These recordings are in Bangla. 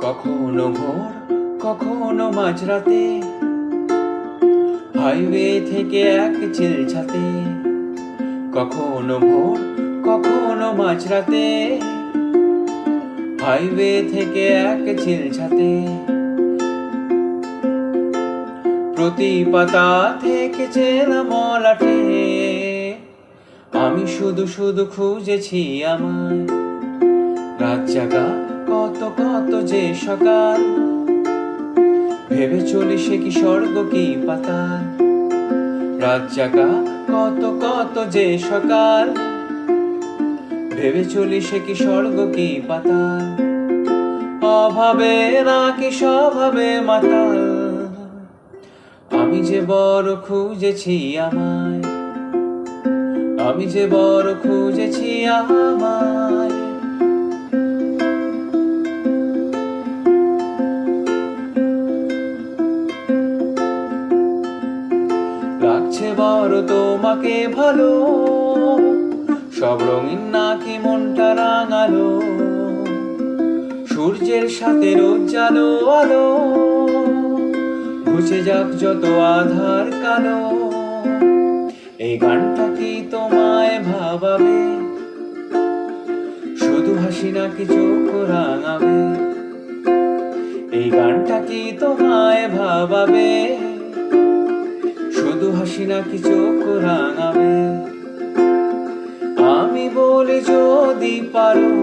কখনো ভোর, কখনো মাঝরাতে। হাইওয়ে থেকে এক চিল ছাতে। কখনো ভোর, কখনো মাঝরাতে। হাইওয়ে থেকে এক চিল ছাতে। প্রতি পাতা থেকে চেনা মলাটে। আমি শুধু শুধু খুঁজেছি আমায়। জাগা, কত কত যে সকাল। ভেবে চলি সে কি স্বর্গ কি পাতাল। রাত জাগা, কত কত যে সকাল। ভেবে চলি সে কি স্বর্গ কি পাতাল। অভাবে নাকি স্বভাবে মাতাল। আমি যে বড় খুঁজেছি আমায়। আমি যে বড় খুঁজেছি আমায়। লাগছে বড় তোমাকে ভালো। সব রঙিন নাকি মনটা রাঙালো। সূর্যের সাথে রোজ জালো আলো। ঘুচে যাক যত আধার কালো। এই গানটা কি তোমায় ভাবাবে? শুধু হাসি নাকি চোখ রাঙাবে? এই গানটা কি তোমায় ভাবাবে? হাসি নাকি চোখ রাঙাবে? আমি বলি যদি পারো,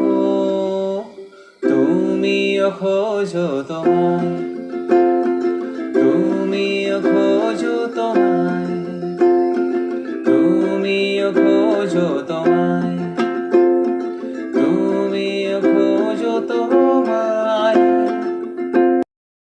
তুমি খোঁজো তোমায় তুমিও খোঁজো তোমায় তোমায়